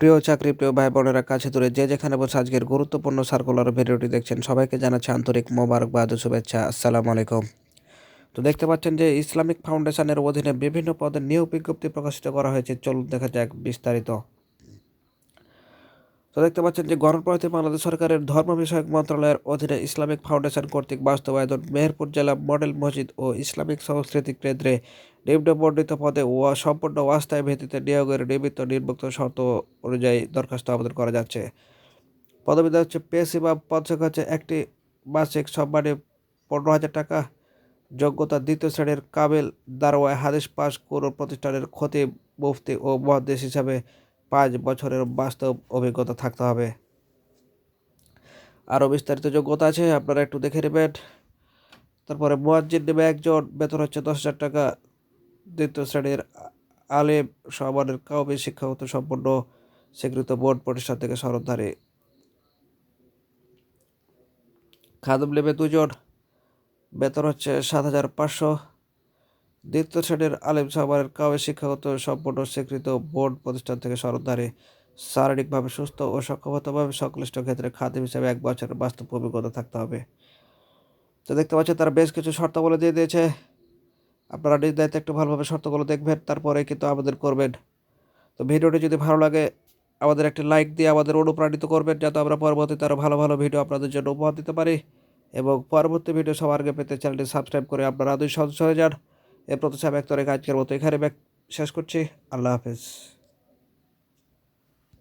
প্রিয় চাকরি, প্রিয় ভাই বোনেরা কাছে দূরে যে যেখানে বসে আজকের গুরুত্বপূর্ণ সার্কুলার ভিডিওটি দেখছেন, সবাইকে জানাচ্ছে আন্তরিক মোবারকবাদ ও শুভেচ্ছা। আসসালামু আলাইকুম। তো দেখতে পাচ্ছেন যে ইসলামিক ফাউন্ডেশনের অধীনে বিভিন্ন পদে নিয়োগ বিজ্ঞপ্তি প্রকাশিত করা হয়েছে। চলুন দেখা যাক বিস্তারিত। তো দেখতে পাচ্ছেন যে গণপ্রজাতন্ত্রী বাংলাদেশ সরকারের ধর্ম বিষয়ক মন্ত্রণালয়ের অধীনে ইসলামিক ফাউন্ডেশন কর্তৃক বাস্তবায়ন মেহেরপুর জেলা মডেল মসজিদ ও ইসলামিক সংস্কৃতি কেন্দ্রে নিম্ন বর্ণিত পদে ও সম্পূর্ণ অস্থায়ী ভিত্তিতে নিয়োগের নিমিত্ত নির্মুক্ত শর্ত অনুযায়ী দরখাস্ত আবেদন করা যাচ্ছে। পদবিধা হচ্ছে পেশি বা পদক হচ্ছে একটি মাসিক সম্মানে পনেরো হাজার টাকা। যোগ্যতা দ্বিতীয় শ্রেণির কাবিল দারোয়ায় হাদিস পাস কোনো প্রতিষ্ঠানের ক্ষতি মুফতি ও মহাদেশ হিসাবে পাঁচ বছরের বাস্তব অভিজ্ঞতা থাকতে হবে। আরও বিস্তারিত যোগ্যতা আছে, আপনারা একটু দেখে নেবেন। তারপরে মুয়াজ্জিন নেবে একজন, বেতন হচ্ছে দশ হাজার টাকা। দ্বিতীয় শ্রেণির আলেম সমানের কাউমি শিক্ষাগত সম্পন্ন স্বীকৃত বোর্ড প্রতিষ্ঠান থেকে সরবধারী খাদম নেবে দুজন, বেতন হচ্ছে সাত হাজার পাঁচশো। দ্বিতীয় শ্রেণির আলিম সাহবারের কাউমি শিক্ষাগত সম্পূর্ণ স্বীকৃত বোর্ড প্রতিষ্ঠান থেকে সরবধারী শারীরিকভাবে সুস্থ ও সক্ষমতাভাবে সংশ্লিষ্ট ক্ষেত্রে খাদিম হিসেবে এক বছরের বাস্তব অভিজ্ঞতা থাকতে হবে। তো দেখতে পাচ্ছেন, তারা বেশ কিছু শর্তাবলী দিয়ে দিয়েছে। আপনারা নিজ দায়িত্বে একটু ভালোভাবে শর্তগুলো দেখবেন, তারপরে কিন্তু আমাদের করবেন। তো ভিডিওটি যদি ভালো লাগে, আমাদের একটি লাইক দিয়ে আমাদের অনুপ্রাণিত করবেন, যাতে আমরা পরবর্তীতে আরও ভালো ভালো ভিডিও আপনাদের জন্য উপহার দিতে পারি। এবং পরবর্তী ভিডিও সবার আগে পেতে চ্যানেলটি সাবস্ক্রাইব করে আপনারা দুই সদস্য হয়ে যান। এ প্রত্যাশা ব্যক্ত রেখে আজকের মতো এখানে শেষ করছি। আল্লাহ হাফেজ।